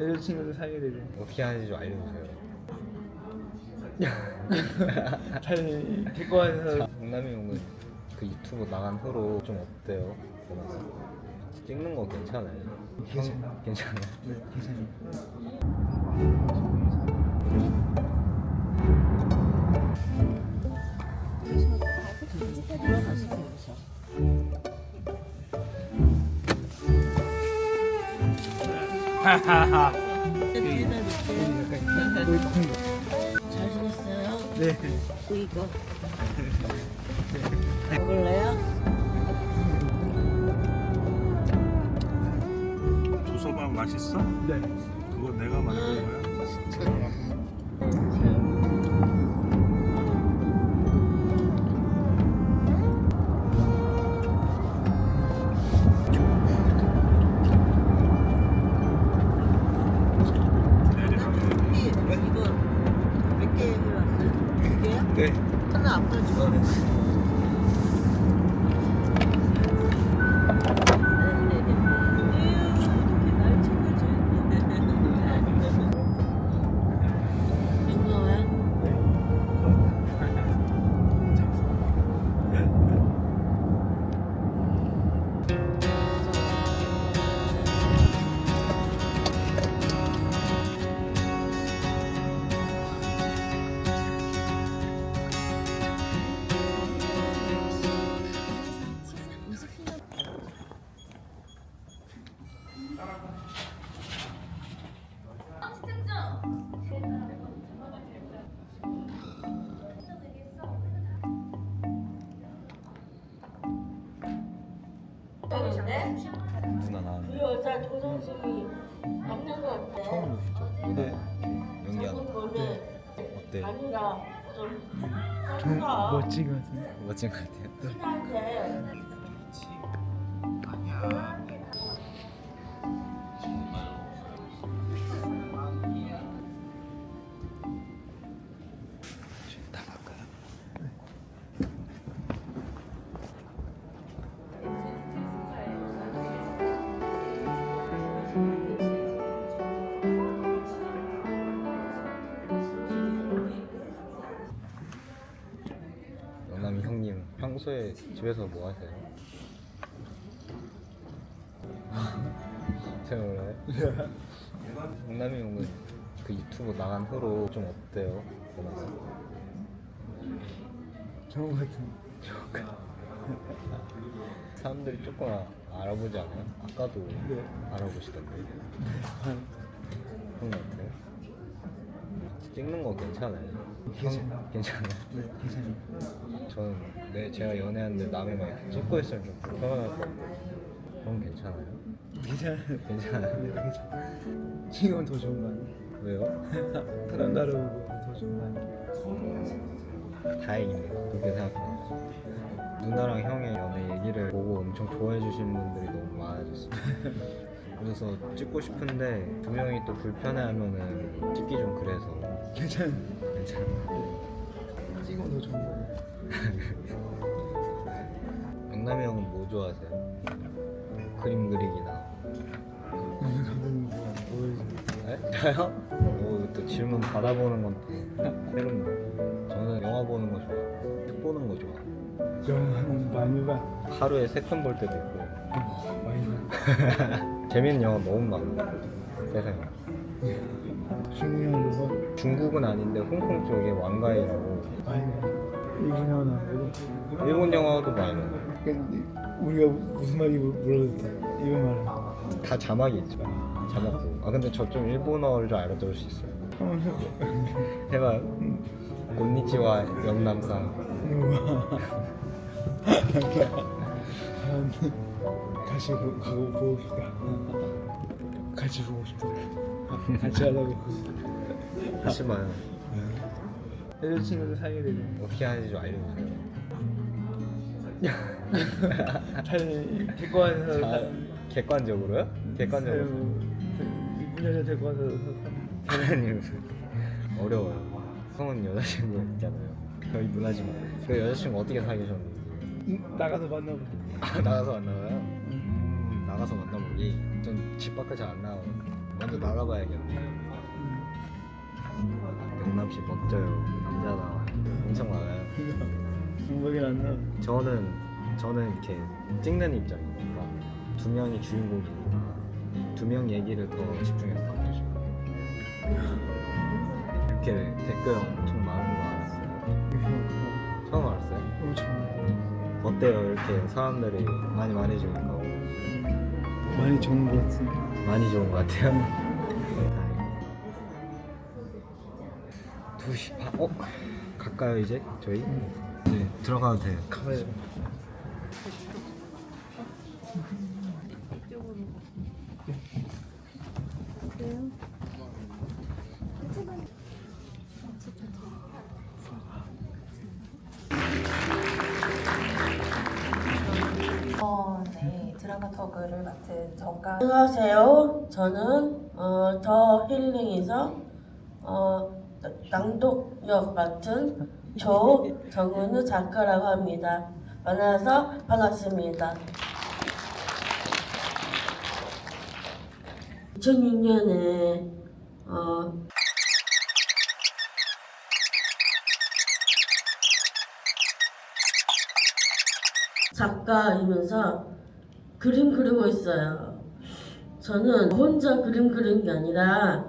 여자친구도 사귀게 되고 어떻게 하는지 좀 알려주세요. 잘 데리고 와서 강남이 형은 그 유튜브 나간 후로 좀 어때요? 그러면 찍는 거 괜찮아요? 괜찮아요. 형, 괜찮아요? 네, 괜찮아요. 하 하하. 잘 지냈어요? 네. 이거 먹을래요? 조서방 맛있어? 네. 그거 내가 만든 거야? 이 네. 하나 안가 지고. 누나 나왔네. 그 여자 조성심이 맞는 거 같아. 처음 보시죠? 누나 연기하는 거 어때? 아니라 좀 뭔가 멋진 것 같습니다. 멋진 것 같아요. 친한데 영남이 평소에 집에서 뭐 하세요? 제가 몰라요? 영남이 형은 그 유튜브 나간 후로 좀 어때요? 좋은 것 같은데. 사람들이 조금 아- 알아보지 않아요? 아까도 네. 알아보시던데 그런 것 같아요 찍는 거 괜찮아요? 괜찮아요. 형, 괜찮아요? 네, 괜찮아요. 저는 내 제가 연애하는데 남이 막 이렇게 찍고 있으면 좀 불편할 것 같아요 그럼 괜찮아요? 괜찮아요. 괜찮아요? 네, 괜찮아요. 지금은 더 좋은 거 아니에요? 왜요? 사람 다르고 더 좋은 거 아니에요? 다행이네요 그렇게 생각해요 누나랑 형의 연애 얘기를 보고 엄청 좋아해 주시는 분들이 너무 많아졌어요 그래서 찍고 싶은데 두 명이 또 불편해하면은 찍기 좀 그래서 괜찮아요. 지금은 더 좋은 거예요. 영남이 형은 뭐 좋아하세요? 그림 그리기나 뭐. 네? 저요? 오, 또 질문 받아보는 건또 새롭네 저는 영화 보는 거 좋아하고 책 보는 거 좋아하고 영화는 많이 봐. 하루에 세 편 볼 때도 있고 어, 많이 봐. 재밌는 영화 너무 많아 세상에 중국 영화도 봐. 중국은 아닌데 홍콩 쪽에 왕가이라고 많이. 일본 영화도 안 보고. 일본 영화도 많이 봐. 근데 우리가 무슨 몰라도 돼. 이거 말은. 다 자막이 있죠 자막 보고 아 근데 저 좀 일본어를 좀 알아들을 수 있어요 한번 해봐. 해봐요 곤니치와 영남상 보- 가고 보고 싶다. 같이 보고 싶다. 같이 하다고. 다시 봐요 여자친구도 사귀게 되고. 어떻게 하는지 좀 알려주세요 잘 데리고 와서. 자, 객관적으로요? 객관적으로 이쁜 여자 데리고 와서. 아니 어려워요 형은 여자친구 있잖아요 저희 누나지만 그 여자친구 어떻게 사귀셨는지 나가서 만나고. 아 나가서 만나봐요? 음 나가서 만나보기 전 집 밖에 잘안 나가요 먼저 나가봐야겠네. 영남 씨 멋져요. 남자다. 엄청 많아요. 생각이 안 나. 저는 저는 이렇게 찍는 입장이니까 두 명이 주인공이니까 두 명 얘기를 더 집중해서 듣고 싶어요. 이렇게 댓글 엄청 많은 거 알았어요. 처음 알았어요? 엄청 어때요? 이렇게 사람들이 많이 말해주니까 많이 좋은 것 같습니다. 많이 좋은 것 같아요. 다행이네요. 2시 반. 어? 갈까요 이제 저희? 네 들어가도 돼요. 가봐요. 터그를 맡은 정가 안녕하세요. 저는 어, 더 힐링에서 어, 낭독 역 맡은 조정은우 작가라고 합니다. 만나서 반갑습니다. 2006년에 어, 작가이면서 그림 그리고 있어요. 저는 혼자 그림 그리는 게 아니라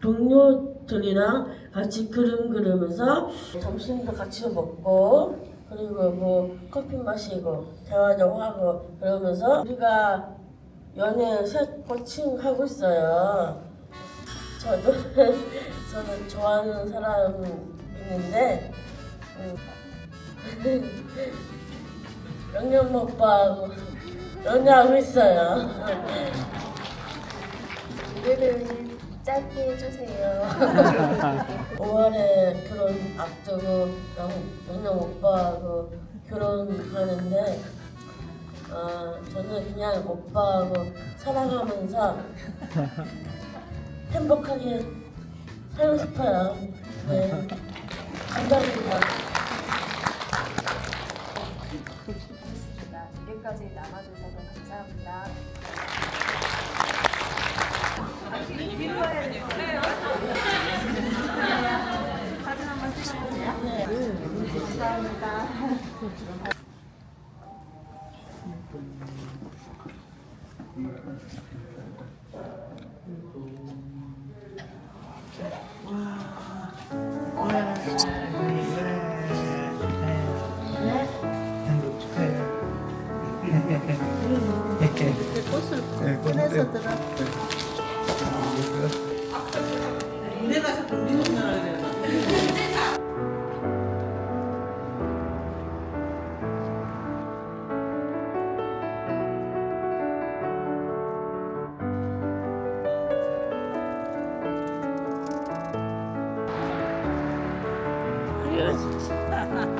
동료들이랑 같이 그림 그리면서 점심도 같이 먹고 그리고 뭐 커피 마시고 대화도 하고 그러면서 우리가 연애 셋 코칭 하고 있어요. 저도 저는 좋아하는 사람 있는데 음, 영년 오빠하고 연애하고 있어요. 이대 배우님 짧게 해주세요. 5월에 결혼 앞두고 영년 오빠하고 결혼하는데 어, 저는 그냥 오빠하고 사랑하면서 행복하게 살고 싶어요. 네. 감사합니다. 이렇게 꽃을 꺼내서 들어.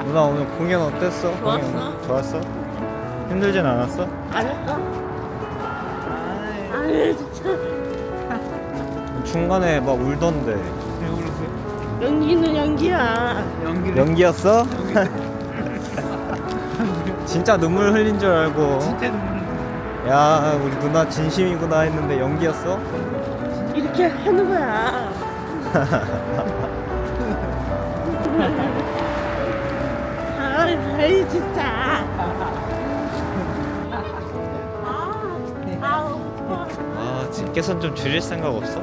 누나 오늘 공연 어땠어? 좋았어. 공연 좋았어? 힘들진 않았어? 안 했어? 아니 진짜 중간에 막 울던데? 연기는 연기야. 연기를 연기였어? 진짜 눈물 흘린 줄 알고 진짜 눈물. 야 우리 누나 진심이구나 했는데 연기였어? 이렇게 하는 거야. 아이, 아이 진짜. 아, 아. 아 집게선 좀 줄일 생각 없어?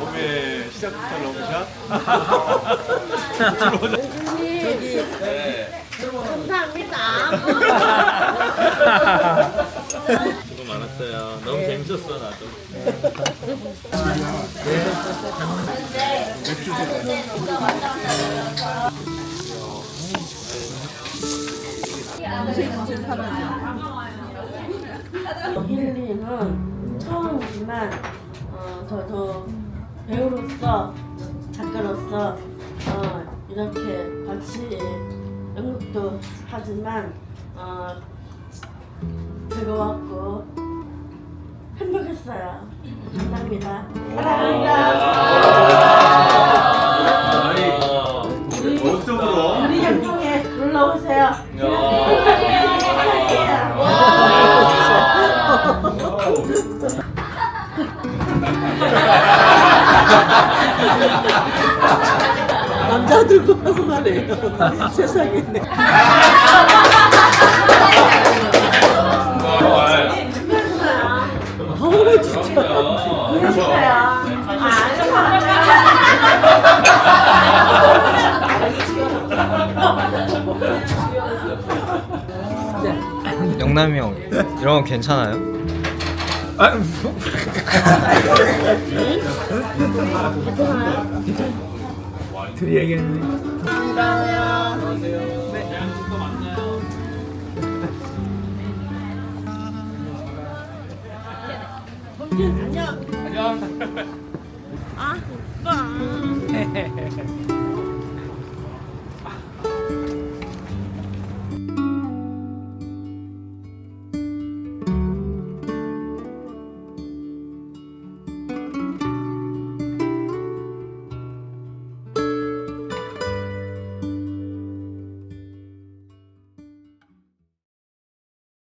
몸에 시작부터 러브샷? 감사합니다. 수고 많았어요. 너무 재밌었어 나도. 힐링은 처음이지만 어, 저도 배우로서 작가로서 어, 이렇게 같이 연극도 하지만 어, 즐거웠고 행복했어요. 감사합니다. 아니, 목적으로. 남자들 거하고만 해요. 세상에. 영남이 형 이런 거 괜찮아요? 둘이 얘기했네. 안녕하세요. 안녕. 안녕. 아, 오빠.